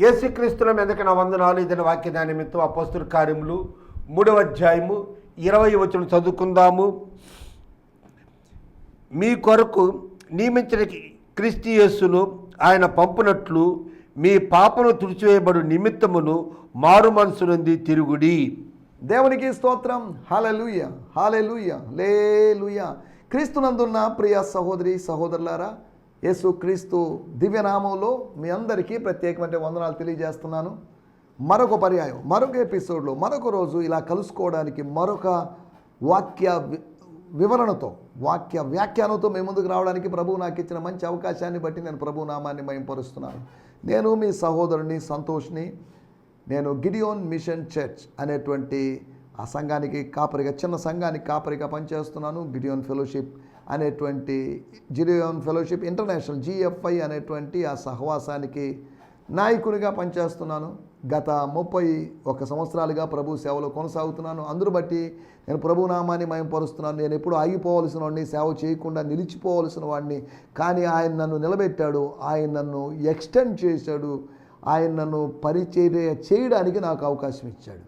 యేసుక్రీస్తుల మీదకి నా వందనాలు. ఇదిన వాక్యదాని నిమిత్తం అపస్తుల కార్యములు మూడవ అధ్యాయము ఇరవై వచ్చిన చదువుకుందాము. మీ కొరకు నియమించిన క్రీస్తు యేసును ఆయన పంపునట్లు మీ పాపను తుడిచివేయబడు నిమిత్తమును మారు మనసునుంది తిరుగుడి. దేవునికి స్తోత్రం. హాలెలూయ హాలెలూయ లేలుయ క్రీస్తునందున్న ప్రియ సహోదరి సహోదరులారా యేసుక్రీస్తు దివ్యనామంలో మీ అందరికీ ప్రత్యేకమైన వందనాలు తెలియజేస్తున్నాను. మరొక పర్యాయం మరొక ఎపిసోడ్లో మరొక రోజు ఇలా కలుసుకోవడానికి మరొక వాక్య వి- వివరణతో వాక్య వ్యాఖ్యానంతో మీ ముందుకు రావడానికి ప్రభువు నాకు ఇచ్చిన మంచి అవకాశాన్ని బట్టి నేను ప్రభు నామాన్ని మయంపరుస్తున్నాను. నేను మీ సహోదరుని సంతోష్ని నేను గిడియోన్ మిషన్ చర్చ్ అనేటువంటి ఆ సంఘానికి కాపరిగా చిన్న సంఘానికి కాపరిగా పనిచేస్తున్నాను. గిడియోన్ ఫెలోషిప్ అనేటువంటి జిరియోన్ ఫెలోషిప్ ఇంటర్నేషనల్ జిఎఫ్ఐ అనేటువంటి ఆ సహవాసానికి నాయకునిగా పనిచేస్తున్నాను. గత ముప్పై ఒక సంవత్సరాలుగా ప్రభు సేవలో కొనసాగుతున్నాను. అందరూ బట్టి నేను ప్రభు నామాన్ని మయంపరుస్తున్నాను. నేను ఎప్పుడు ఆగిపోవలసిన వాడిని సేవ చేయకుండా నిలిచిపోవలసిన వాడిని కానీ ఆయన నన్ను నిలబెట్టాడు. ఆయన నన్ను ఎక్స్టెండ్ చేశాడు. ఆయన నన్ను పరిచర్య చేయడానికి నాకు అవకాశం ఇచ్చాడు.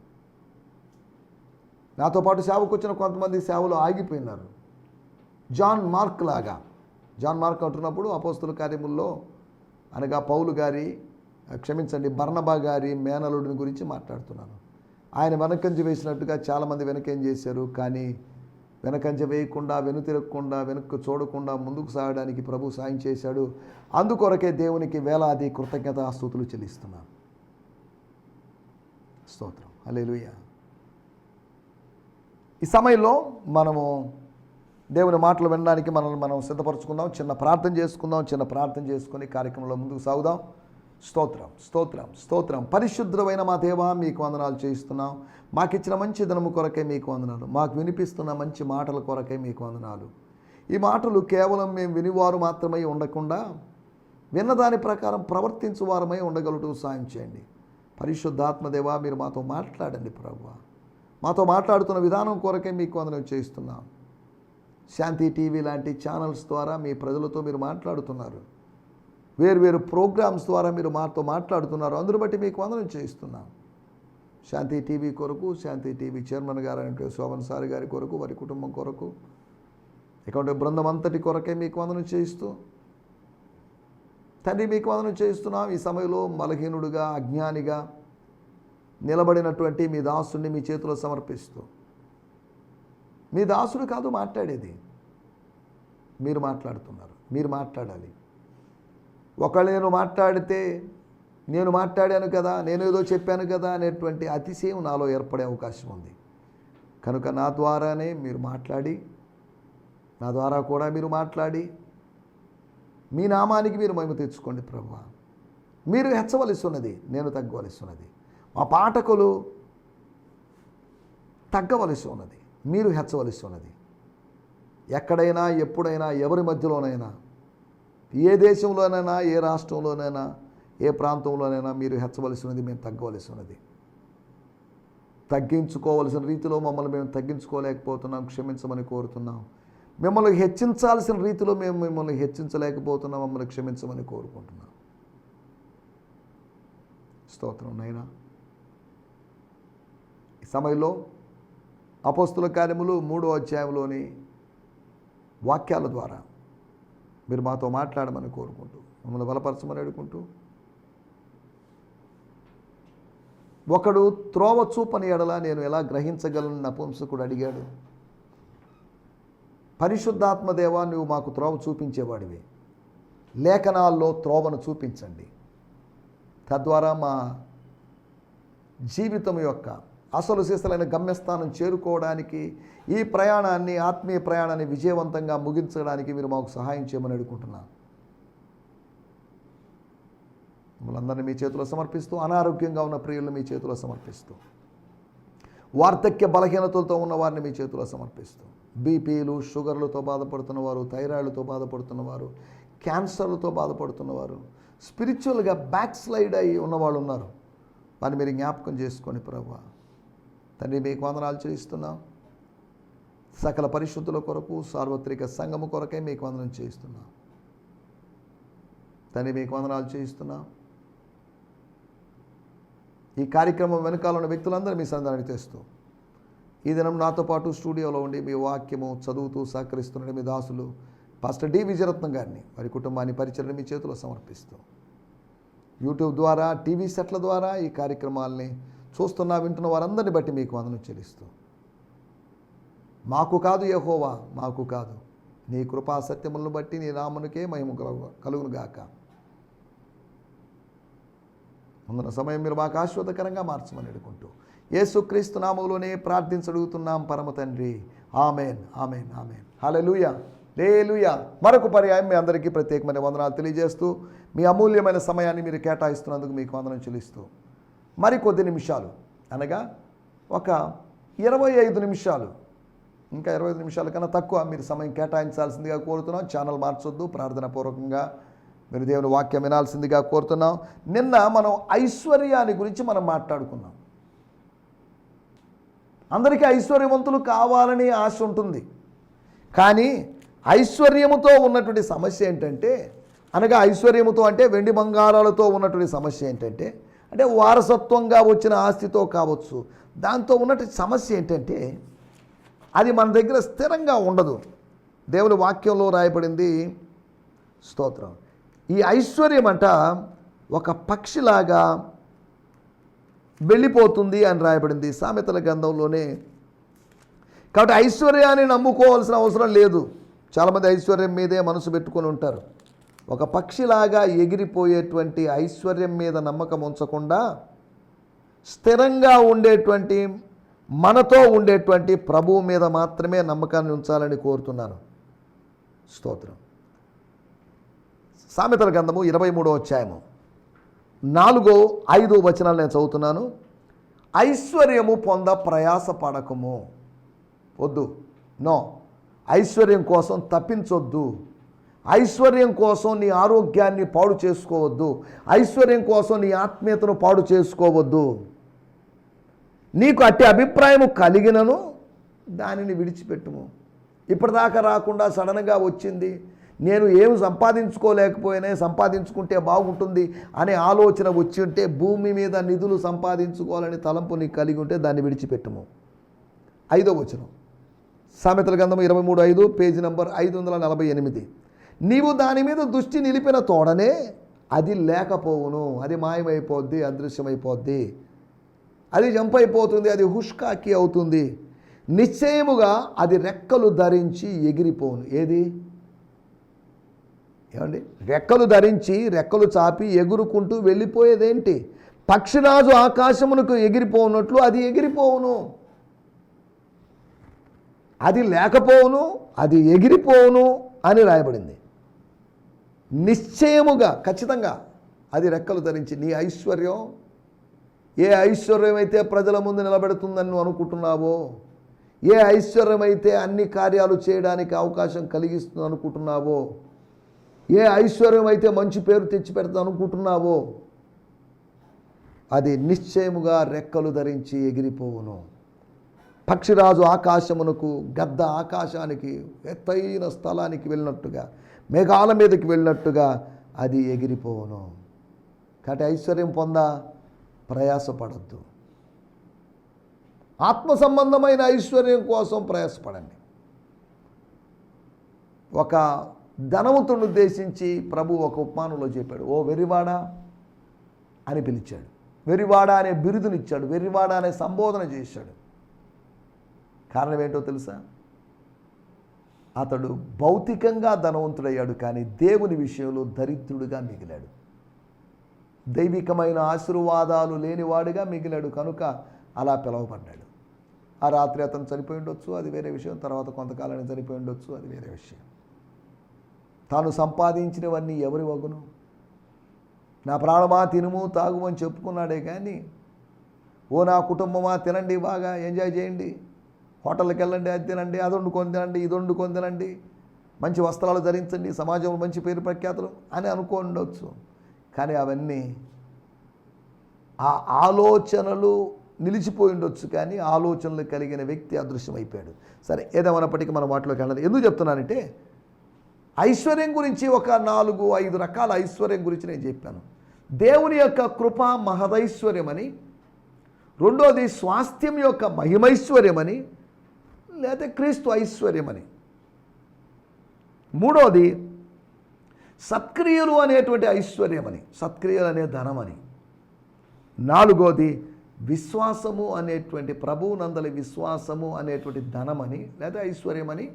నాతో పాటు సేవకు వచ్చిన కొంతమంది సేవలు ఆగిపోయినారు. జాన్ మార్క్ లాగా. జాన్ మార్క్ అంటున్నప్పుడు అపోస్తుల కార్యముల్లో అనగా పౌలు గారి క్షమించండి బర్ణబా గారి మేనలుడిని గురించి మాట్లాడుతున్నాను. ఆయన వెనకంజ వేసినట్టుగా చాలామంది వెనకేం చేశారు కానీ వెనకంజ వేయకుండా వెనుతిరగకుండా వెనక్కు చూడకుండా ముందుకు సాగడానికి ప్రభు సాయం చేశాడు. అందుకొరకే దేవునికి వేలాది కృతజ్ఞత స్థుతులు చెల్లిస్తున్నాను. స్తోత్రం. అలెలుయ ఈ సమయంలో మనము దేవుని మాటలు వినడానికి మనల్ని మనం సిద్ధపరచుకుందాం చిన్న ప్రార్థన చేసుకుందాం చిన్న ప్రార్థన చేసుకొని కార్యక్రమంలో ముందుకు సాగుదాం. స్తోత్రం స్తోత్రం స్తోత్రం. పరిశుద్ధమైన మా దేవా మీకు వందనాలు చేయిస్తున్నాం. మాకు ఇచ్చిన మంచి ధనము కొరకే మీకు వందనాలు. మాకు వినిపిస్తున్న మంచి మాటల కొరకే మీకు వందనాలు. ఈ మాటలు కేవలం మేము వినివారు మాత్రమే ఉండకుండా విన్నదాని ప్రకారం ప్రవర్తించు వారమై ఉండగలుగుతూ సాయం చేయండి. పరిశుద్ధాత్మదేవా మీరు మాతో మాట్లాడండి ప్రభు. మాతో మాట్లాడుతున్న విధానం కొరకే మీకు వందనం చేయిస్తున్నాం. శాంతి టీవీ లాంటి ఛానల్స్ ద్వారా మీ ప్రజలతో మీరు మాట్లాడుతున్నారు. వేరువేరు ప్రోగ్రామ్స్ ద్వారా మీరు మాతో మాట్లాడుతున్నారు. అందరు బట్టి మీకు వందనం చేయిస్తున్నాం. శాంతి టీవీ కొరకు శాంతి టీవీ చైర్మన్ గారు అంటే శోభన్ సార్ గారి కొరకు వారి కుటుంబం కొరకు ఇటువంటి బృందం అంతటి కొరకే మీకు వందనం చేయిస్తూ తండ్రి మీకు వందనం చేయిస్తున్నాం. ఈ సమయంలో బలహీనుడుగా అజ్ఞానిగా నిలబడినటువంటి మీ దాసుని మీ చేతిలో సమర్పిస్తూ మీ దాసుడు కాదు మాట్లాడేది. మీరు మాట్లాడుతున్నారు. మీరు మాట్లాడాలి. ఒకళ్ళు నేను మాట్లాడితే నేను మాట్లాడాను కదా నేను ఏదో చెప్పాను కదా అనేటువంటి అతిశయం నాలో ఏర్పడే అవకాశం ఉంది. కనుక నా ద్వారానే మీరు మాట్లాడి నా ద్వారా కూడా మీరు మాట్లాడి మీ నామానికి మీరు మహిమ తెచ్చుకోండి ప్రభు. మీరు హెచ్చవలసి ఉన్నది నేను తగ్గవలసి ఉన్నది మా పాఠకులు తగ్గవలసి ఉన్నది మీరు హెచ్చవలసి ఉన్నది ఎక్కడైనా ఎప్పుడైనా ఎవరి మధ్యలోనైనా ఏ దేశంలోనైనా ఏ రాష్ట్రంలోనైనా ఏ ప్రాంతంలోనైనా మీరు హెచ్చవలసి ఉన్నది మేము తగ్గవలసి ఉన్నది తగ్గించుకోవలసిన రీతిలో మమ్మల్ని మేము తగ్గించుకోలేకపోతున్నాం క్షమించమని కోరుతున్నాం. మిమ్మల్ని హెచ్చించాల్సిన రీతిలో మేము మిమ్మల్ని హెచ్చించలేకపోతున్నాం మమ్మల్ని క్షమించమని కోరుకుంటున్నాం. స్తోత్రం నైనా ఈ సమయంలో అపోస్తుల కార్యములు మూడో అధ్యాయంలోని వాక్యాల ద్వారా మీరు మాతో మాట్లాడమని కోరుకుంటూ మమ్మల్ని బలపరచమని అడుగుకుంటూ ఒకడు త్రోవ చూపని ఎడల నేను ఎలా గ్రహించగలను నపుంసకుడు అడిగాడు. పరిశుద్ధాత్మదేవా నువ్వు మాకు త్రోవ చూపించేవాడివి. లేఖనాల్లో త్రోవను చూపించండి. తద్వారా మా జీవితం యొక్క అసలు శిశలైన గమ్యస్థానం చేరుకోవడానికి ఈ ప్రయాణాన్ని ఆత్మీయ ప్రయాణాన్ని విజయవంతంగా ముగించడానికి మీరు మాకు సహాయం చేయమని అడుగుకుంటున్నాను. మిమ్మల్ని మీ చేతిలో సమర్పిస్తూ అనారోగ్యంగా ఉన్న ప్రియులను మీ చేతిలో సమర్పిస్తూ వార్ధక్య బలహీనతలతో ఉన్న వారిని మీ చేతిలో సమర్పిస్తూ బీపీలు షుగర్లతో బాధపడుతున్నవారు థైరాయిడ్తో బాధపడుతున్నవారు క్యాన్సర్లతో బాధపడుతున్నవారు స్పిరిచువల్గా బ్యాక్ స్లైడ్ అయి ఉన్నవాళ్ళు ఉన్నారు. వారిని మీరు జ్ఞాపకం చేసుకోండి ప్రభావ తండ్రి మీకు వందనాలు చేయిస్తున్నాం సకల పరిశుద్ధుల కొరకు సార్వత్రిక సంఘము కొరకే మీకు వందనం చేయిస్తున్నాం. తండ్రి మీకు వందనాలు చేయిస్తున్నాం. ఈ కార్యక్రమం వెనకాల ఉన్న వ్యక్తులందరూ మీ సంధానానికి తెస్తూ ఈ దినం నాతో పాటు స్టూడియోలో ఉండి మీ వాక్యము చదువుతూ సహకరిస్తున్న మీ దాసులు పాస్టర్ డి. విజయరత్నం గారిని వారి కుటుంబాన్ని పరిచయం మీ చేతిలో సమర్పిస్తూ యూట్యూబ్ ద్వారా టీవీ సెట్ల ద్వారా ఈ కార్యక్రమాల్ని చూస్తున్నా వింటున్న వారందరిని బట్టి మీకు వందనం చెల్లిస్తూ. మాకు కాదు యహోవా మాకు కాదు. నీ కృపా సత్యములను బట్టి నీ రామునికే మహిమ కలుగు కలుగును గాక ముందున్న సమయం మీరు మాకు ఆశ్వాదకరంగా మార్చమని అడుగుంటూ యేసుక్రీస్తు నామంలోనే ప్రార్థించడుగుతున్నాం పరమ తండ్రి. Amen amen amen. లే లేలుయ మరొక పర్యాయం మీ అందరికీ ప్రత్యేకమైన వందనాలు తెలియజేస్తూ మీ అమూల్యమైన సమయాన్ని మీరు కేటాయిస్తున్నందుకు మీకు వందనం చెల్లిస్తూ. మరి కొద్ది నిమిషాలు. అనగా ఒక ఇరవై ఐదు నిమిషాలు. ఇంకా ఇరవై ఐదు నిమిషాల కన్నా తక్కువ మీరు సమయం కేటాయించాల్సిందిగా కోరుతున్నాం. ఛానల్ మార్చొద్దు ప్రార్థనాపూర్వకంగా మీరు దేవుని వాక్యం వినాల్సిందిగా కోరుతున్నాం. నిన్న మనం ఐశ్వర్యాన్ని గురించి మనం మాట్లాడుకున్నాం. అందరికీ ఐశ్వర్యవంతులు కావాలని ఆశ ఉంటుంది. కానీ ఐశ్వర్యముతో ఉన్నటువంటి సమస్య ఏంటంటే అనగా ఐశ్వర్యముతో అంటే వెండి బంగారాలతో ఉన్నటువంటి సమస్య ఏంటంటే అంటే వారసత్వంగా వచ్చిన ఆస్తితో కావచ్చు. దాంతో ఉన్నటువంటి సమస్య ఏంటంటే అది మన దగ్గర స్థిరంగా ఉండదు. దేవుని వాక్యంలో రాయబడింది స్తోత్రం. ఈ ఐశ్వర్యం అంట ఒక పక్షిలాగా వెళ్ళిపోతుంది అని రాయబడింది సామెతల గ్రంథంలోనే. కాబట్టి ఐశ్వర్యాన్ని నమ్ముకోవాల్సిన అవసరం లేదు. చాలామంది ఐశ్వర్యం మీదే మనసు పెట్టుకొని ఉంటారు. ఒక పక్షిలాగా ఎగిరిపోయేటువంటి ఐశ్వర్యం మీద నమ్మకం ఉంచకుండా స్థిరంగా ఉండేటువంటి మనతో ఉండేటువంటి ప్రభువు మీద మాత్రమే నమ్మకాన్ని ఉంచాలని కోరుతున్నాను. స్తోత్రం. సామెతల గ్రంథము ఇరవై మూడో అధ్యాయము. నాలుగో ఐదో వచనాలు నేను చదువుతున్నాను. ఐశ్వర్యము పొంద ప్రయాస పడకము వద్దు. నో. ఐశ్వర్యం కోసం తప్పించొద్దు. ఐశ్వర్యం కోసం నీ ఆరోగ్యాన్ని పాడు చేసుకోవద్దు. ఐశ్వర్యం కోసం నీ ఆత్మీయతను పాడు చేసుకోవద్దు. నీకు అట్టి అభిప్రాయము కలిగినను దానిని విడిచిపెట్టుము. ఇప్పటిదాకా రాకుండా సడన్గా వచ్చింది. నేను ఏమి సంపాదించుకోలేకపోయినా సంపాదించుకుంటే బాగుంటుంది అనే ఆలోచన వచ్చి ఉంటే భూమి మీద నిధులు సంపాదించుకోవాలని తలంపు నీకు కలిగి ఉంటే దాన్ని విడిచిపెట్టము. ఐదో వచనం. సామెతల గంధం ఇరవై మూడు ఐదు పేజీ నంబర్ ఐదు వందల నలభై ఎనిమిది. నీవు దాని మీద దృష్టి నిలిపిన తోడనే అది లేకపోవును. అది మాయమైపోద్ది అదృశ్యమైపోద్ది. అది జంప్ అయిపోతుంది అది హుష్కాకి అవుతుంది. నిశ్చయముగా అది రెక్కలు ధరించి ఎగిరిపోను. ఏది? ఏమండి? రెక్కలు ధరించి రెక్కలు చాపి ఎగురుకుంటూ వెళ్ళిపోయేదేంటి? పక్షిరాజు ఆకాశమునకు ఎగిరిపోనట్లు అది ఎగిరిపోవును. అది లేకపోవును అది ఎగిరిపోవును అని రాయబడింది. నిశ్చయముగా ఖచ్చితంగా అది రెక్కలు ధరించి నీ ఐశ్వర్యం ఏ ఐశ్వర్యం అయితే ప్రజల ముందు నిలబెడుతుందని నువ్వు అనుకుంటున్నావో ఏ ఐశ్వర్యం అయితే అన్ని కార్యాలు చేయడానికి అవకాశం కలిగిస్తుంది అనుకుంటున్నావో ఏ ఐశ్వర్యం అయితే మంచి పేరు తెచ్చిపెడతా అనుకుంటున్నావో అది నిశ్చయముగా రెక్కలు ధరించి ఎగిరిపోవును. పక్షిరాజు ఆకాశమునకు గద్ద ఆకాశానికి ఎత్తైన స్థలానికి వెళ్ళినట్టుగా మేఘాల మీదకి వెళ్ళినట్టుగా అది ఎగిరిపోవును. కాబట్టి ఐశ్వర్యం పొందా ప్రయాసపడద్దు. ఆత్మ సంబంధమైన ఐశ్వర్యం కోసం ప్రయాసపడండి. ఒక ధనవంతుడిని ఉద్దేశించి ప్రభు ఒక ఉపమానంలో చెప్పాడు. ఓ వెర్రివాడా అని పిలిచాడు. వెర్రివాడ అనే బిరుదునిచ్చాడు. వెర్రివాడ అనే సంబోధన చేశాడు. కారణం ఏంటో తెలుసా? అతడు భౌతికంగా ధనవంతుడయ్యాడు కానీ దేవుని విషయంలో దరిద్రుడిగా మిగిలాడు. దైవికమైన ఆశీర్వాదాలు లేనివాడుగా మిగిలాడు కనుక అలా పిలువబడ్డాడు. ఆ రాత్రి అతను చనిపోయి ఉండొచ్చు అది వేరే విషయం. తర్వాత కొంతకాలానికి చనిపోయి ఉండొచ్చు అది వేరే విషయం. తాను సంపాదించినవన్నీ ఎవరి వగును? నా ప్రాణమా తినుము తాగుము అని చెప్పుకున్నాడే కానీ ఓ నా కుటుంబమా తినండి బాగా ఎంజాయ్ చేయండి. హోటల్కి వెళ్ళండి అది తినండి అది వండుకొని తినండి ఇది వండుకొని తినండి. మంచి వస్త్రాలు ధరించండి సమాజంలో మంచి పేరు ప్రఖ్యాతులు అని అనుకోండొచ్చు కానీ అవన్నీ ఆ ఆలోచనలు నిలిచిపోయి ఉండొచ్చు కానీ ఆలోచనలు కలిగిన వ్యక్తి అదృశ్యమైపోయాడు. సరే ఏదేమన్నప్పటికీ మనం వాటిలోకి వెళ్ళదు ఎందుకు చెప్తున్నానంటే ఐశ్వర్యం గురించి ఒక నాలుగు ఐదు రకాల ఐశ్వర్యం గురించి నేను చెప్పాను. దేవుని యొక్క కృప మహదైశ్వర్యమని రెండోది స్వాస్థ్యం యొక్క మహిమైశ్వర్యమని లేదా క్రీస్తు ఐశ్వర్యమని. మూడోది సత్క్రియలు అనేటువంటి ఐశ్వర్యమని సత్క్రియలు అనే ధనమని. నాలుగోది విశ్వాసము అనేటువంటి ప్రభువునందలి విశ్వాసము అనేటువంటి ధనమని లేదా ఐశ్వర్యమని.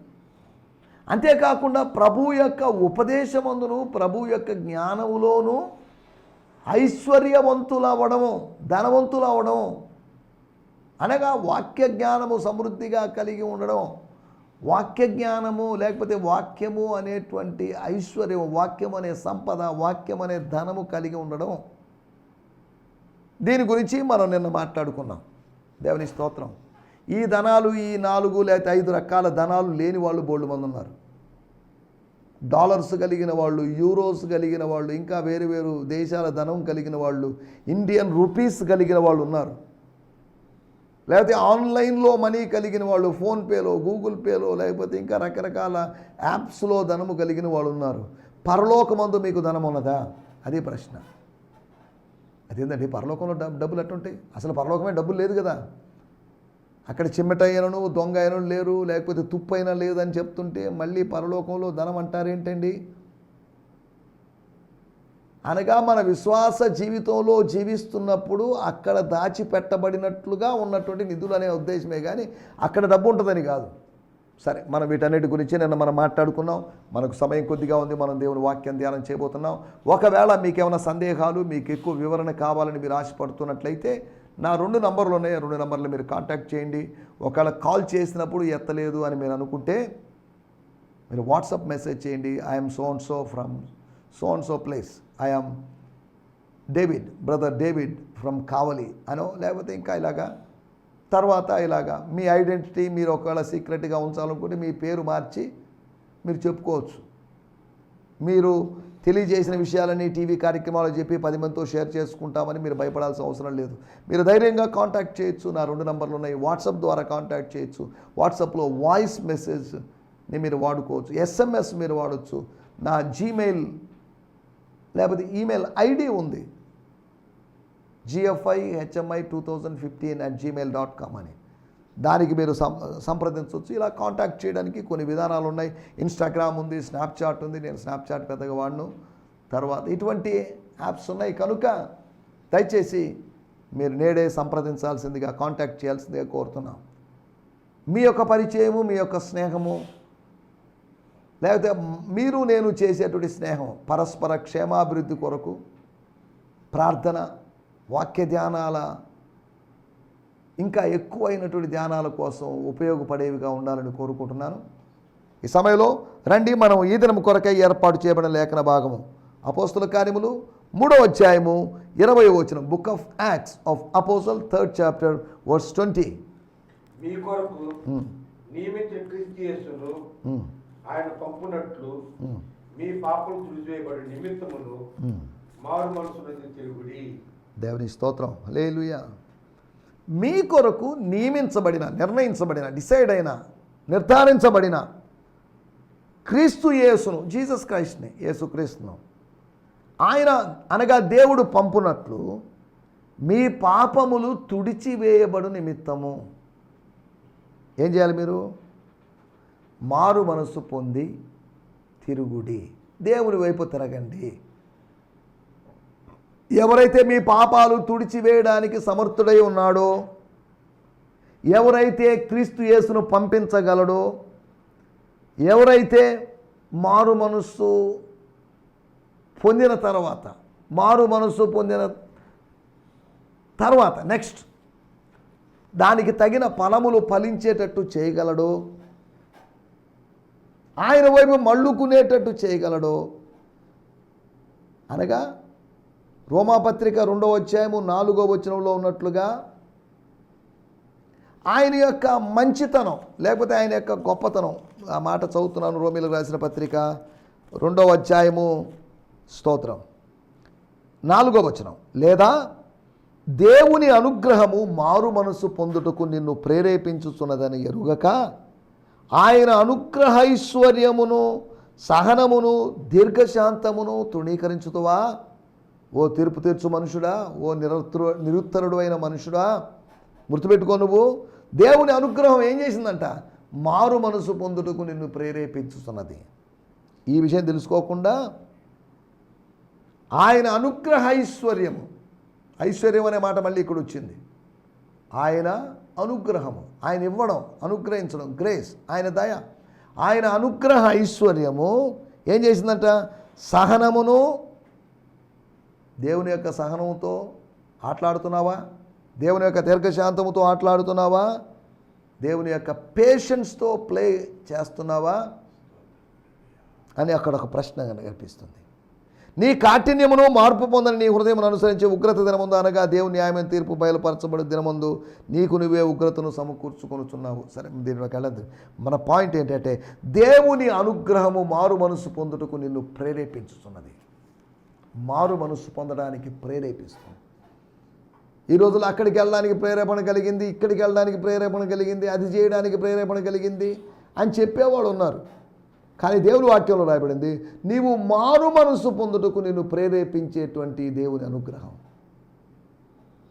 అంతేకాకుండా ప్రభు యొక్క ఉపదేశమందును ప్రభు యొక్క జ్ఞానములోను ఐశ్వర్యవంతులు అవ్వడము ధనవంతులు అవ్వడం అనగా వాక్య జ్ఞానము సమృద్ధిగా కలిగి ఉండడం. వాక్య జ్ఞానము లేకపోతే వాక్యము అనేటువంటి ఐశ్వర్యం వాక్యం అనే సంపద వాక్యం అనే ధనము కలిగి ఉండడం. దీని గురించి మనం నిన్న మాట్లాడుకున్నాం. దేవుని స్తోత్రం. ఈ ధనాలు ఈ నాలుగు లేకపోతే ఐదు రకాల ధనాలు లేని వాళ్ళు బోల్డ్ మంది ఉన్నారు. డాలర్స్ కలిగిన వాళ్ళు యూరోస్ కలిగిన వాళ్ళు ఇంకా వేరు వేరు దేశాల ధనం కలిగిన వాళ్ళు ఇండియన్ రూపీస్ కలిగిన వాళ్ళు ఉన్నారు. లేకపోతే ఆన్లైన్లో మనీ కలిగిన వాళ్ళు ఫోన్పేలో గూగుల్ పేలో లేకపోతే ఇంకా రకరకాల యాప్స్లో ధనము కలిగిన వాళ్ళు ఉన్నారు. పరలోకమందు మీకు ధనం ఉన్నదా? అది ప్రశ్న. అదేంటండి పరలోకంలో డబ్బు డబ్బులు ఎట్టుంటాయి? అసలు పరలోకమే డబ్బులు లేదు కదా. అక్కడ చిమ్మట అయినను దొంగ అయినను లేరు లేకపోతే తుప్పు అయినా లేదని చెప్తుంటే మళ్ళీ పరలోకంలో ధనం అంటారేంటండి అనగా మన విశ్వాస జీవితంలో జీవిస్తున్నప్పుడు అక్కడ దాచిపెట్టబడినట్లుగా ఉన్నటువంటి నిధులు అనే ఉద్దేశమే కానీ అక్కడ డబ్బు ఉంటుందని కాదు. సరే మనం వీటన్నిటి గురించి నిన్న మనం మాట్లాడుకున్నాం. మనకు సమయం కొద్దిగా ఉంది మనం దేవుని వాక్యం ధ్యానం చేయబోతున్నాం. ఒకవేళ మీకు ఏమైనా సందేహాలు మీకు ఎక్కువ వివరణ కావాలని మీరు ఆశపడుతున్నట్లయితే నా రెండు నంబర్లు ఉన్నాయి. రెండు నంబర్లు మీరు కాంటాక్ట్ చేయండి. ఒకవేళ కాల్ చేసినప్పుడు ఎత్తలేదు అని మీరు అనుకుంటే మీరు వాట్సాప్ మెసేజ్ చేయండి. I'm so and so from so and so place I'm David brother David from Kavali అనో లేకపోతే ఇంకా ఇలాగా తర్వాత ఇలాగా మీ ఐడెంటిటీ మీరు ఒకవేళ సీక్రెట్గా ఉంచాలనుకుంటే మీ పేరు మార్చి మీరు చెప్పుకోవచ్చు మీరు తెలియజేసిన విషయాలని టీవీ కార్యక్రమాలు చెప్పి పది మందితో షేర్ చేసుకుంటామని మీరు భయపడాల్సిన అవసరం లేదు మీరు ధైర్యంగా కాంటాక్ట్ చేయొచ్చు నా రెండు నంబర్లు ఉన్నాయి వాట్సాప్ ద్వారా కాంటాక్ట్ చేయొచ్చు వాట్సాప్లో వాయిస్ మెసేజ్ని మీరు వాడుకోవచ్చు ఎస్ఎంఎస్ మీరు వాడచ్చు నా జీమెయిల్ లేకపోతే ఈమెయిల్ ఐడి ఉంది. GFI HMI two thousand fifteen at Gmail dot com అని. దానికి మీరు సం సంప్రదించవచ్చు. ఇలా కాంటాక్ట్ చేయడానికి కొన్ని విధానాలు ఉన్నాయి. ఇన్స్టాగ్రామ్ ఉంది స్నాప్చాట్ ఉంది. నేను స్నాప్చాట్ పెద్దగా వాడను. తర్వాత ఇటువంటి యాప్స్ ఉన్నాయి. కనుక దయచేసి మీరు నేడే సంప్రదించాల్సిందిగా కాంటాక్ట్ చేయాల్సిందిగా కోరుతున్నాం. మీ యొక్క పరిచయము మీ యొక్క స్నేహము లేకపోతే మీరు నేను చేసేటువంటి స్నేహం పరస్పర క్షేమాభివృద్ధి కొరకు ప్రార్థన వాక్య ధ్యానాల ఇంకా ఎక్కువైనటువంటి ధ్యానాల కోసం ఉపయోగపడేవిగా ఉండాలని కోరుకుంటున్నాను. ఈ సమయంలో రండి మనం ఈ దినం కొరకై ఏర్పాటు చేయబడిన లేఖన భాగము. అపోస్తుల కార్యములు మూడవ అధ్యాయము ఇరవై వచనం book of Acts of apostle third chapter verse twenty మీ కొరకు నియమించిన క్రీస్తు యేసును ఆయన పంపునట్లు మీ పాపం తుడిచివేయబడి నిమిత్తమును మారు మనసు తిరుగుడి. దేవుని స్తోత్రం. లేలుయ మీ కొరకు నియమించబడిన నిర్ణయించబడిన డిసైడ్ అయిన నిర్ధారించబడిన క్రీస్తు యేసును జీసస్ క్రైస్ట్ని యేసు క్రీస్తును ఆయన అనగా దేవుడు పంపునట్లు మీ పాపములు తుడిచివేయబడు నిమిత్తము. ఏం చేయాలి మీరు? మారు మనస్సు పొంది తిరుగుడి. దేవుని వైపు తిరగండి. ఎవరైతే మీ పాపాలు తుడిచివేయడానికి సమర్థుడై ఉన్నాడో ఎవరైతే క్రీస్తు యేసును పంపించగలడో ఎవరైతే మారు మనస్సు పొందిన తర్వాత మారు మనస్సు పొందిన తర్వాత నెక్స్ట్ దానికి తగిన ఫలములు ఫలించేటట్టు చేయగలడు ఆయన వైపు మళ్ళుకునేటట్టు చేయగలడు? అనగా రోమాపత్రిక రెండవ అధ్యాయము నాలుగో వచనంలో ఉన్నట్లుగా ఆయన యొక్క మంచితనం లేకపోతే ఆయన యొక్క గొప్పతనం ఆ మాట చదువుతున్నాను రోమిలకు రాసిన పత్రిక రెండవ అధ్యాయము స్తోత్రం. నాలుగో వచనం లేదా దేవుని అనుగ్రహము మారు మనసు పొందుటకు నిన్ను ప్రేరేపించుతున్నదని ఎరుగక ఆయన అనుగ్రహ ఐశ్వర్యమును సహనమును దీర్ఘశాంతమును తృణీకరించుతువా? ఓ తీర్పు తీర్చు మనుషుడా ఓ నిరుత్తరు నిరుత్తరుడు అయిన మనుషుడా గుర్తుపెట్టుకో నువ్వు. దేవుని అనుగ్రహం ఏం చేసిందంట? మారు మనసు పొందుటకు నిన్ను ప్రేరేపించుతున్నది. ఈ విషయం తెలుసుకోకుండా ఆయన అనుగ్రహ ఐశ్వర్యము ఐశ్వర్యం అనే మాట మళ్ళీ ఇక్కడ వచ్చింది ఆయన అనుగ్రహము ఆయన ఇవ్వడం అనుగ్రహించడం గ్రేస్ ఆయన దయ. ఆయన అనుగ్రహ ఐశ్వర్యము ఏం చేసిందంట? సహనమును దేవుని యొక్క సహనముతో ఆటలాడుతున్నావా? దేవుని యొక్క దీర్ఘశాంతముతో ఆటలాడుతున్నావా? దేవుని యొక్క పేషెన్స్తో ప్లే చేస్తున్నావా? అని అక్కడ ఒక ప్రశ్న కనిపిస్తుంది. నీ కాఠిన్యమును మార్పు పొందని నీ హృదయం అనుసరించి ఉగ్రత దినముందు అనగా దేవుని న్యాయమైన తీర్పు బయలుపరచబడి దినముందు నీకు నువ్వే ఉగ్రతను సమకూర్చుకొనుచున్నావు. సరే దీనిలోకి వెళ్ళదు మన పాయింట్ ఏంటంటే దేవుని అనుగ్రహము మారు మనసు పొందుటకు నిన్ను ప్రేరేపించుతున్నది. మారు మనసు పొందడానికి ప్రేరేపిస్తుంది. ఈ రోజుల్లో అక్కడికి వెళ్ళడానికి ప్రేరేపణ కలిగింది ఇక్కడికి వెళ్ళడానికి ప్రేరేపణ కలిగింది అది చేయడానికి ప్రేరేపణ కలిగింది అని చెప్పేవాడు ఉన్నారు. కానీ దేవుని వాక్యంలో రాయబడింది నీవు మారు మనసు పొందుటకు నిన్ను ప్రేరేపించేటువంటి దేవుని అనుగ్రహం.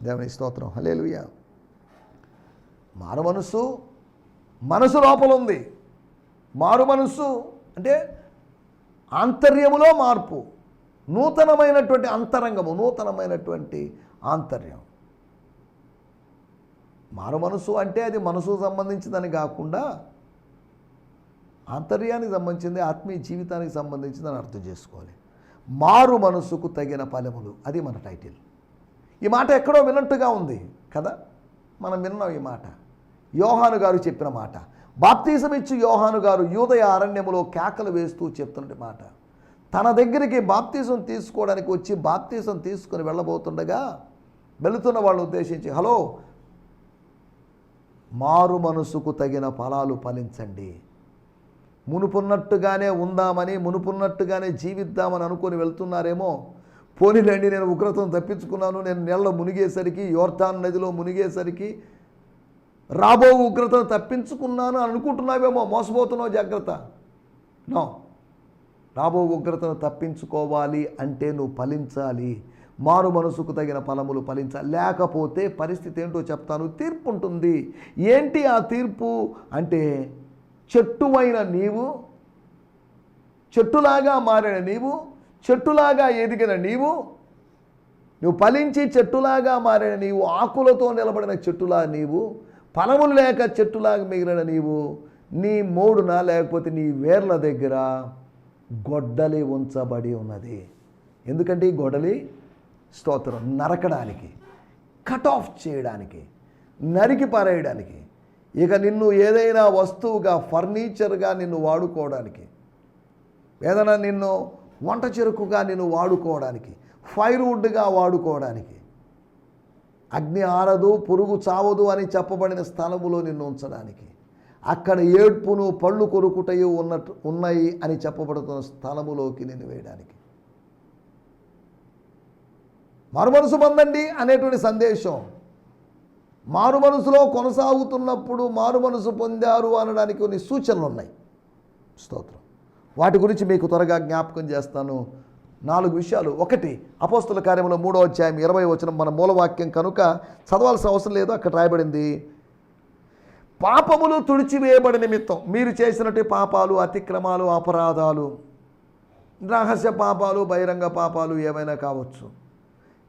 దేవుని స్తోత్రం. హలేలుయ మారు మనసు మనసు లోపల ఉంది. మారు మనసు అంటే ఆంతర్యములో మార్పు నూతనమైనటువంటి అంతరంగము నూతనమైనటువంటి ఆంతర్యం. మారు మనసు అంటే అది మనసు సంబంధించిందని కాకుండా ఆంతర్యానికి సంబంధించింది ఆత్మీయ జీవితానికి సంబంధించిందని అర్థం చేసుకోవాలి. మారు మనసుకు తగిన ఫలములు అది మన టైటిల్. ఈ మాట ఎక్కడో విన్నట్టుగా ఉంది కదా? మనం విన్నాం ఈ మాట. యోహాను గారు చెప్పిన మాట. బాప్తీసం ఇచ్చి యోహాను గారు యూదయ అరణ్యములో కేకలు వేస్తూ చెప్తున్నటి మాట. తన దగ్గరికి బాప్తీసం తీసుకోవడానికి వచ్చి బాప్తీసం తీసుకొని వెళ్ళబోతుండగా వెళుతున్న వాళ్ళు ఉద్దేశించి హలో మారు మనసుకు తగిన ఫలాలు ఫలించండి. మునుపున్నట్టుగానే ఉందామని మునుపున్నట్టుగానే జీవిద్దామని అనుకొని వెళ్తున్నారేమో. పోనీలండి నేను ఉగ్రతను తప్పించుకున్నాను. నేను నెలలో మునిగేసరికి యోర్ధాన్ నదిలో మునిగేసరికి రాబో ఉగ్రతను తప్పించుకున్నాను అని అనుకుంటున్నావేమో. మోసపోతున్నావు జాగ్రత్త. నో. రాబో ఉగ్రతను తప్పించుకోవాలి అంటే నువ్వు ఫలించాలి. మారు మనసుకు తగిన ఫలములు ఫలించాలి. లేకపోతే పరిస్థితి ఏంటో చెప్తాను. తీర్పు ఉంటుంది. ఏంటి ఆ తీర్పు? అంటే చెట్టువైన నీవు చెట్టులాగా మారిన నీవు చెట్టులాగా ఎదిగిన నీవు నువ్వు ఫలించి చెట్టులాగా మారిన నీవు ఆకులతో నిలబడిన చెట్టులా నీవు ఫలములు లేక చెట్టులాగా మిగిలిన నీవు నీ మూడున లేకపోతే నీ వేర్ల దగ్గర గొడ్డలి ఉంచబడి ఉన్నది. ఎందుకంటే ఈ గొడ్డలి స్తోత్రం నరకడానికి కట్ ఆఫ్ చేయడానికి నరికి పారేయడానికి ఇక నిన్ను ఏదైనా వస్తువుగా ఫర్నిచర్గా నిన్ను వాడుకోవడానికి ఏదైనా నిన్ను వంట చెరుకుగా నిన్ను వాడుకోవడానికి ఫైర్వుడ్గా వాడుకోవడానికి అగ్ని ఆరదు పురుగు చావదు అని చెప్పబడిన స్థలములో నిన్ను ఉంచడానికి అక్కడ ఏడ్పును పళ్ళు కొరుకుటయు ఉన్నట్టు ఉన్నాయి అని చెప్పబడుతున్న స్థలములోకి నిన్ను వేయడానికి. మరుమనసు పొందండి అనేటువంటి సందేశం. మారు మనసులో కొనసాగుతున్నప్పుడు మారు మనసు పొందారు అనడానికి కొన్ని సూచనలు ఉన్నాయి. స్తోత్రం. వాటి గురించి మీకు త్వరగా జ్ఞాపకం చేస్తాను. నాలుగు విషయాలు. ఒకటి అపోస్తుల కార్యంలో మూడో అధ్యాయం ఇరవై వచ్చిన మన మూలవాక్యం కనుక చదవాల్సిన అవసరం లేదు అక్కడ రాయబడింది. పాపములు తుడిచివేయబడి నిమిత్తం మీరు చేసినట్టు పాపాలు అతిక్రమాలు అపరాధాలు రహస్య పాపాలు బహిరంగ పాపాలు ఏమైనా కావచ్చు.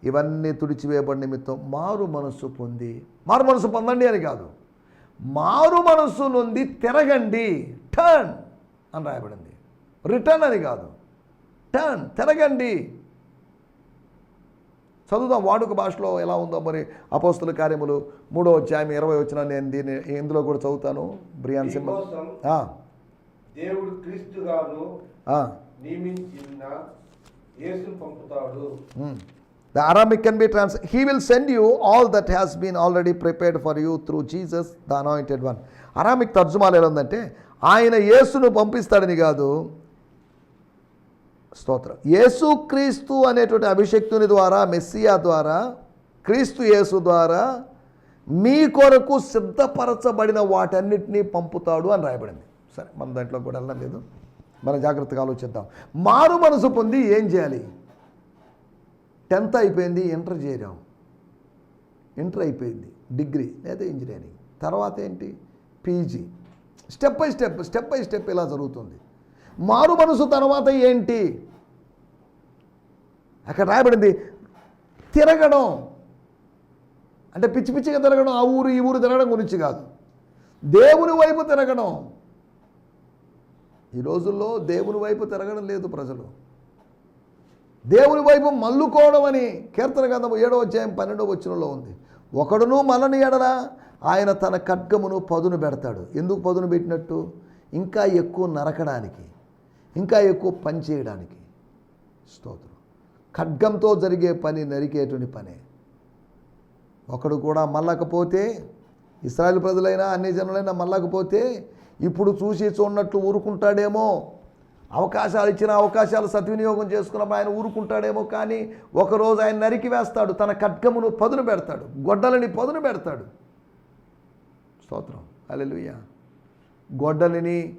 ఇవన్నీ తుడిచివేయబడి నిమిత్తం మారు మనస్సు పొంది మారు మనసు పొందండి అని కాదు. మారు మనస్సు నుండి తిరగండి టర్న్ అని రాయబడింది. రిటర్న్ అని కాదు. టర్న్ తిరగండి. చదువుదాం వాడుక భాషలో ఎలా ఉందో మరి అపోస్తుల కార్యములు మూడో అధ్యాయం ఇరవై వచ్చిన నేను దీన్ని ఇందులో కూడా చదువుతాను. బ్రియాన్ ఆ, దేవుడు క్రీస్తు గారు ఆ. నియమించిన యేసును పంపుతాడు. The Aramaic can be trans. He will send you all that has been already prepared for you through Jesus, the anointed one. Aramaic తర్జుమాలు ఎలా ఉందంటే ఆయన యేసును పంపిస్తాడని కాదు స్తోత్రం యేసు క్రీస్తు అనేటువంటి అభిషక్తుని ద్వారా మెస్సియా ద్వారా క్రీస్తు యేసు ద్వారా మీ కొరకు సిద్ధపరచబడిన వాటన్నిటినీ పంపుతాడు అని రాయబడింది సరే మన దాంట్లో కూడా వెళ్ళడం లేదు మనం జాగ్రత్తగా ఆలోచిద్దాం మారు మనసు పొంది ఏం చేయాలి టెన్త్ అయిపోయింది ఇంటర్ చేరాం. ఇంటర్ అయిపోయింది డిగ్రీ లేదా ఇంజనీరింగ్. తర్వాత ఏంటి? PG. Step by step step by step ఇలా జరుగుతుంది. మారు మనసు తర్వాత ఏంటి? అక్కడ రాయబడింది తిరగడం. అంటే పిచ్చి పిచ్చిగా తిరగడం ఆ ఊరు ఈ ఊరు తిరగడం గురించి కాదు. దేవుని వైపు తిరగడం. ఈ రోజుల్లో దేవుని వైపు తిరగడం లేదు ప్రజలు. దేవుని వైపు మల్లుకోవడం అని కీర్తన గ్రంథం ఏడవ అధ్యాయం పన్నెండవ వచనంలో ఉంది. ఒకడును మలని ఎడల ఆయన తన ఖడ్గమును పదును పెడతాడు. ఎందుకు పదును పెట్టినట్టు? ఇంకా ఎక్కువ నరకడానికి ఇంకా ఎక్కువ పని చేయడానికి. స్తోత్రం. ఖడ్గంతో జరిగే పని నరికేటువంటి పనే. ఒకడు కూడా మల్లకపోతే ఇస్రాయల్ ప్రజలైనా అన్ని జనులైనా మల్లకపోతే ఇప్పుడు చూసి చూడనట్లు ఊరుకుంటాడేమో. అవకాశాలు ఇచ్చిన అవకాశాలు సద్వినియోగం చేసుకున్నప్పుడు ఆయన ఊరుకుంటాడేమో కానీ ఒకరోజు ఆయన నరికి వేస్తాడు తన ఖడ్గమును పదును పెడతాడు గొడ్డలని పదును పెడతాడు. స్తోత్రం. అలెలుయ్య గొడ్డలిని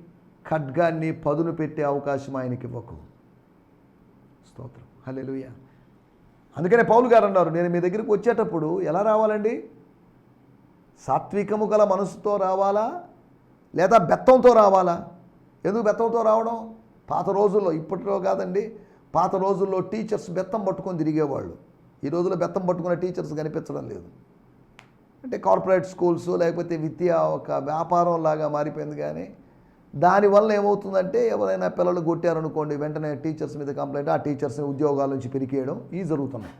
ఖడ్గాన్ని పదును పెట్టే అవకాశం ఆయనకి ఇవ్వకు. స్తోత్రం. హలెలుయ్య అందుకనే పౌలు గారు అన్నారు నేను మీ దగ్గరికి వచ్చేటప్పుడు ఎలా రావాలండి? సాత్వికము గల మనసుతో రావాలా? లేదా బెత్తంతో రావాలా? ఎందుకు బెత్తంతో రావడం? పాత రోజుల్లో ఇప్పటిలో కాదండి పాత రోజుల్లో టీచర్స్ బెత్తం పట్టుకొని తిరిగేవాళ్ళు. ఈ రోజుల్లో బెత్తం పట్టుకున్న టీచర్స్ కనిపించడం లేదు. అంటే కార్పొరేట్ స్కూల్స్ లేకపోతే విద్య ఒక వ్యాపారం లాగా మారిపోయింది కానీ దానివల్ల ఏమవుతుందంటే ఎవరైనా పిల్లలు కొట్టారనుకోండి వెంటనే టీచర్స్ మీద కంప్లైంట్ ఆ టీచర్స్ని ఉద్యోగాల నుంచి పిరికేయడం ఇవి జరుగుతున్నాయి.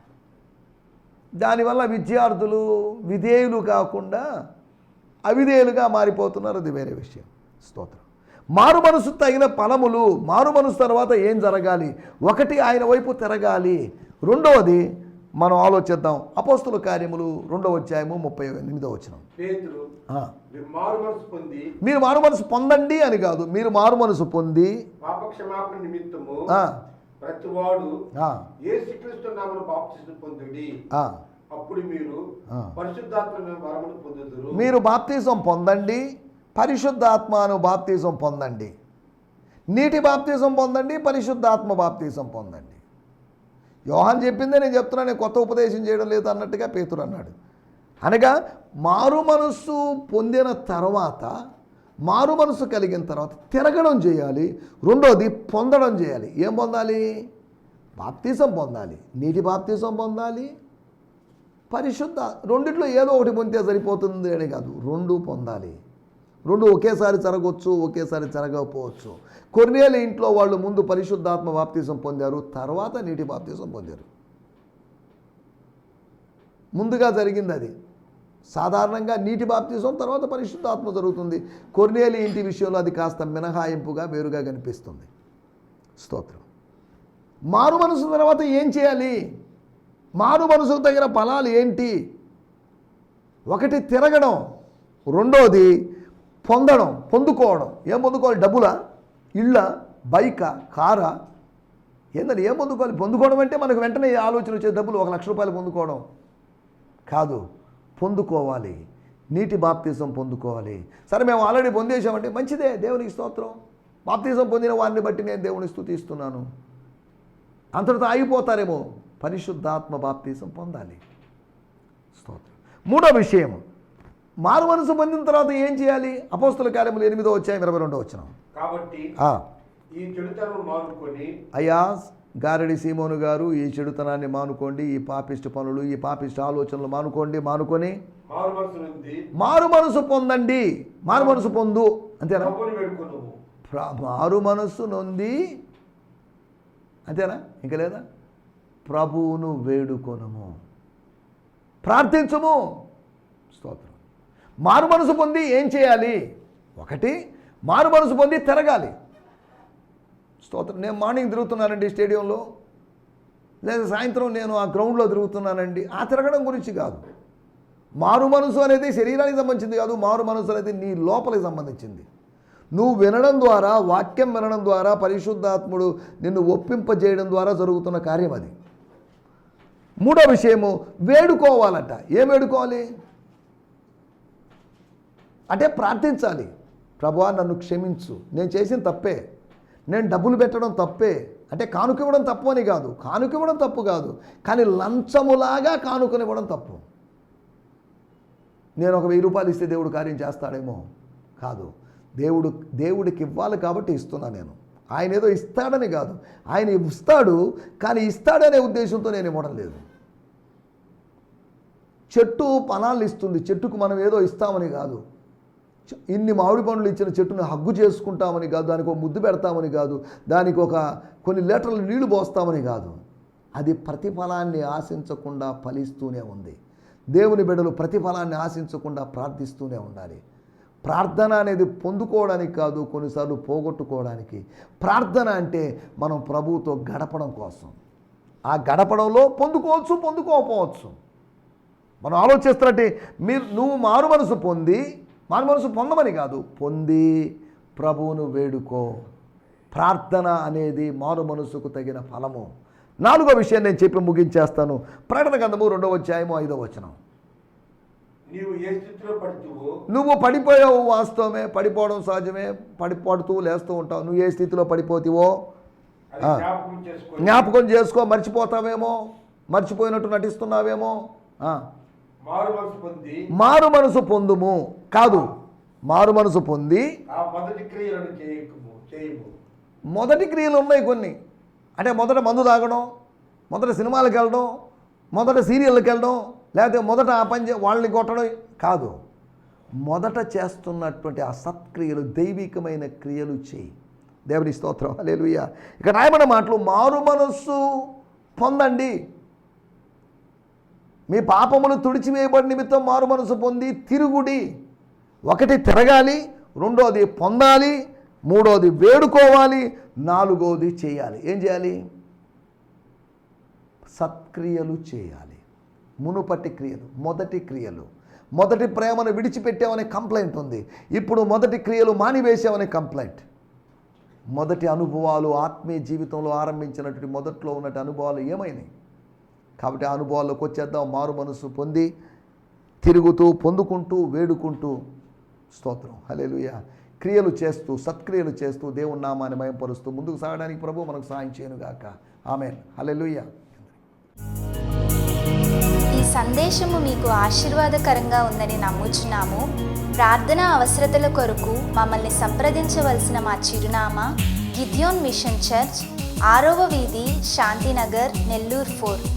దానివల్ల విద్యార్థులు విధేయులు కాకుండా అవిధేయులుగా మారిపోతున్నారు అది వేరే విషయం. స్తోత్రం. మారు మనసు తగిన ఫలములు మారు మనసు తర్వాత ఏం జరగాలి? ఒకటి ఆయన వైపు తిరగాలి. రెండవది మనం ఆలోచిద్దాం. అపోస్తుల కార్యములు రెండవ అధ్యాయము ముప్పై ఎనిమిదో వచ్చినాం మీరు మారు మనసు పొందండి అని కాదు మీరు మారు మనసు పొంది నిమిత్తము ప్రతివాడు నామను పొందుడి. అప్పుడు మీరు ఆ. పరిశుద్ధాత్మ వరమును పొందుదురు. మీరు బాప్తీసం పొందండి. పరిశుద్ధాత్మను బాప్తీసం పొందండి. నీటి బాప్తీసం పొందండి పరిశుద్ధాత్మ బాప్తీసం పొందండి. యోహాన్ చెప్పిందే నేను చెప్తున్నా నేను కొత్త ఉపదేశం చేయడం లేదు అన్నట్టుగా పేతురు అన్నాడు. అనగా మారు మనస్సు పొందిన తర్వాత మారు మనసు కలిగిన తర్వాత తిరగడం చేయాలి రెండోది పొందడం చేయాలి. ఏం పొందాలి? బాప్తీసం పొందాలి నీటి బాప్తీసం పొందాలి పరిశుద్ధ రెండిట్లో ఏదో ఒకటి పొందితే సరిపోతుంది అని కాదు రెండు పొందాలి. రెండు ఒకేసారి జరగవచ్చు ఒకేసారి జరగకపోవచ్చు. కొన్నేళ్ళ ఇంట్లో వాళ్ళు ముందు పరిశుద్ధాత్మ బాప్తీసం పొందారు తర్వాత నీటి బాప్తీసం పొందారు. ముందుగా జరిగింది అది. సాధారణంగా నీటి బాప్తీసం తర్వాత పరిశుద్ధాత్మ జరుగుతుంది. కొన్నేళ్ళ ఇంటి విషయంలో అది కాస్త మినహాయింపుగా వేరుగా కనిపిస్తుంది. స్తోత్రం. మారు మనసు తర్వాత ఏం చేయాలి? మారు మనసుకు తగిన ఫలాలు ఏంటి? ఒకటి తిరగడం. రెండోది పొందడం పొందుకోవడం. ఏం పొందుకోవాలి? డబ్బులా? ఇళ్ళ? బైకా? కారా? ఏందని ఏం పొందుకోవాలి? పొందుకోవడం అంటే మనకు వెంటనే ఆలోచన వచ్చే డబ్బులు ఒక లక్ష రూపాయలు పొందుకోవడం. కాదు పొందుకోవాలి. నీటి బాప్తీసం పొందుకోవాలి. సరే మేము ఆల్రెడీ పొందేసామంటే మంచిదే దేవునికి స్తోత్రం. బాప్తీసం పొందిన వారిని బట్టి నేను దేవుని స్థుతిస్తున్నాను. అంతటితో ఆగిపోతారేమో. పరిశుద్ధాత్మ బాప్తీసం పొందాలి. స్తోత్రం. మూడో విషయం మారు మనసు పొందిన తర్వాత ఏం చేయాలి? అపోస్తుల కార్యములు ఎనిమిదో వచ్చాయి ఇరవై రెండో వచ్చిన కాబట్టి ఈ చెడుతనం మానుకొని అయ్యా గారడి సీమోను గారు ఈ చెడుతనాన్ని మానుకోండి ఈ పాపిష్టి పనులు ఈ పాపిష్టి ఆలోచనలు మానుకోండి మానుకొని మారు మనసు పొందండి. మారు మనసు పొందు. అంతేనా? మారు మనస్సు నొంది. అంతేనా? ఇంకా లేదా? ప్రభువును వేడుకొనము. ప్రార్థించము. స్తోత్రం. మారు మనసు పొంది ఏం చేయాలి? ఒకటి మారు మనసు పొంది తిరగాలి. స్తోత్రం నేను మార్నింగ్ తిరుగుతున్నానండి స్టేడియంలో. లేదా సాయంత్రం నేను ఆ గ్రౌండ్లో తిరుగుతున్నానండి. ఆ తిరగడం గురించి కాదు. మారు మనసు అనేది శరీరానికి సంబంధించింది కాదు మారు మనసు అనేది నీ లోపలికి సంబంధించింది. నువ్వు వినడం ద్వారా వాక్యం వినడం ద్వారా పరిశుద్ధాత్ముడు నిన్ను ఒప్పింపజేయడం ద్వారా జరుగుతున్న కార్యం అది. మూడో విషయము వేడుకోవాలట. ఏం వేడుకోవాలి? అంటే ప్రార్థించాలి. ప్రభువా నన్ను క్షమించు. నేను చేసిన తప్పే. నేను డబ్బులు పెట్టడం తప్పే. అంటే కానుక ఇవ్వడం తప్పు అని కాదు. కానుక ఇవ్వడం తప్పు కాదు. కానీ లంచములాగా కానుకనివ్వడం తప్పు. నేను ఒక వెయ్యి రూపాయలు ఇస్తే దేవుడు కార్యం చేస్తాడేమో? కాదు. దేవుడు దేవుడికి ఇవ్వాలి కాబట్టి ఇస్తున్నా నేను. ఆయన ఏదో ఇస్తాడని కాదు. ఆయన ఇస్తాడు కానీ ఇస్తాడనే ఉద్దేశంతో నేను ఇవ్వడం లేదు. చెట్టు ఫలాలు ఇస్తుంది. చెట్టుకు మనం ఏదో ఇస్తామని కాదు. ఇన్ని మామిడి పండ్లు ఇచ్చిన చెట్టును హగ్గు చేసుకుంటామని కాదు దానికి ఒక ముద్దు పెడతామని కాదు దానికి ఒక కొన్ని లీటర్లు నీళ్ళు పోస్తామని కాదు. అది ప్రతిఫలాన్ని ఆశించకుండా ఫలిస్తూనే ఉంది. దేవుని బిడ్డలు ప్రతిఫలాన్ని ఆశించకుండా ప్రార్థిస్తూనే ఉండాలి. ప్రార్థన అనేది పొందుకోవడానికి కాదు కొన్నిసార్లు పోగొట్టుకోవడానికి. ప్రార్థన అంటే మనం ప్రభువుతో గడపడం కోసం. ఆ గడపడంలో పొందుకోవచ్చు పొందుకోకపోవచ్చు. మనం ఆలోచిస్తున్నట్టే మీరు నువ్వు మారు మనసు పొంది మారు మనసు పొందమని కాదు పొంది ప్రభువును వేడుకో. ప్రార్థన అనేది మారు మనసుకు తగిన ఫలము. నాలుగో విషయం నేను చెప్పి ముగించేస్తాను. ప్రకటన గంధము రెండో అధ్యాయము ఐదో వచనం. నీవు ఏ స్థితిలో పడుతువో? నువ్వు పడిపోయావు వాస్తవమే పడిపోవడం సహజమే పడిపడుతూ లేస్తూ ఉంటావు. నువ్వు ఏ స్థితిలో పడిపోతావో. జ్ఞాపకం చేసుకో. మర్చిపోతావేమో? మర్చిపోయినట్టు నటిస్తున్నావేమో. మారు మనసు పొంది. మారు మనసు పొందుము. కాదు మారు మనసు పొంది మొదటి క్రియలు ఉన్నాయి కొన్ని. అంటే మొదట మందు తాగడం మొదట సినిమాలకు వెళ్ళడం మొదట సీరియల్కి వెళ్ళడం లేకపోతే మొదట ఆ పని వాళ్ళని కొట్టడం కాదు. మొదట చేస్తున్నటువంటి ఆ సత్క్రియలు దైవికమైన క్రియలు చేయి. దేవుని స్తోత్రం. లేలుయ్య ఇక రాయబడిన మాటలు మారు మనస్సు పొందండి. మీ పాపములు తుడిచివేయబడి నిమిత్తం మారు మనసు పొంది తిరుగుడి. ఒకటి తిరగాలి రెండోది పొందాలి మూడోది వేడుకోవాలి నాలుగోది చేయాలి. ఏం చేయాలి? సత్క్రియలు చేయాలి. మునుపటి క్రియలు మొదటి క్రియలు. మొదటి ప్రేమను విడిచిపెట్టామనే కంప్లైంట్ ఉంది. ఇప్పుడు మొదటి క్రియలు మానివేశామనే కంప్లైంట్. మొదటి అనుభవాలు ఆత్మీయ జీవితంలో ఆరంభించినటువంటి మొదట్లో ఉన్నటువంటి అనుభవాలు ఏమైనాయి? కాబట్టి ఆ అనుభవాల్లోకి వచ్చేద్దాం. మారు మనసు పొంది తిరుగుతూ పొందుకుంటూ వేడుకుంటూ స్తోత్రం. హలేలుయ క్రియలు చేస్తూ సత్క్రియలు చేస్తూ దేవుని నామాన్ని మయంపరుస్తూ ముందుకు సాగడానికి ప్రభు మనకు సాయం చేయనుగాక. ఆమెన్. హలేలుయ ఈ సందేశము మీకు ఆశీర్వాదకరంగా ఉందని నమ్ముచున్నాము. ప్రార్థన అవసరతల కొరకు మమ్మల్ని సంప్రదించవలసిన మా చిరునామా గిద్యోన్ మిషన్ చర్చ్ ఆరవ వీధి శాంతినగర్ నెల్లూరు ఫోర్.